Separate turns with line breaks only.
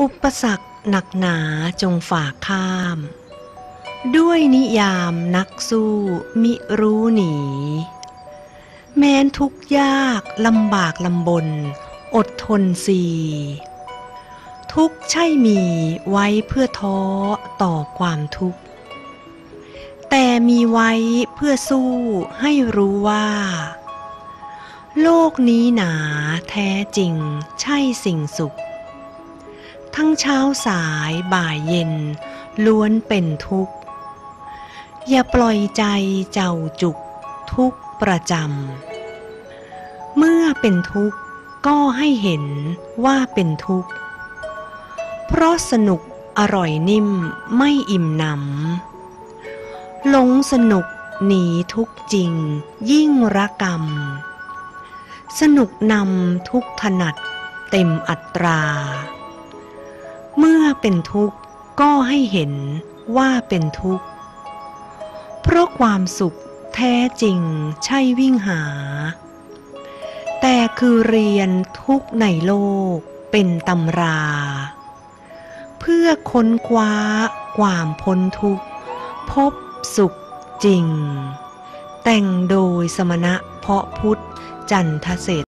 อุปสรรคหนักหนาจงฝ่าข้าม ด้วยนิยามนักสู้มิรู้หนี แม้นทุกยากลำบากลำบน อดทนสีทุกใช่มีไว้เพื่อท้อต่อความทุกข์ แต่มีไว้เพื่อสู้ให้รู้ว่า โลกนี้หนาแท้จริงใช่สิ่งสุข ทั้งเช้าสายบ่ายเย็น ล้วนเป็นทุกข์ อย่าปล่อยใจเจ้าจุกทุกข์ประจำ เมื่อเป็นทุกข์ก็ให้เห็นว่าเป็นทุกข์ เพราะสนุกอร่อยนิ่มไม่อิ่มหนำหลงสนุกหนีทุกข์จริง ยิ่งระกรรม สนุกนำทุกถนัดเต็มอัตรา เมื่อเป็นทุกข์ก็ให้เห็นว่าเป็นทุกข์ เพราะความสุขแท้จริงใช่วิ่งหา แต่คือเรียนทุกข์ในโลกเป็นตำรา เพื่อค้นคว้าความพ้นทุกข์ พบสุขจริง แต่งโดยสมณะเพาะพุทธจันทเศษ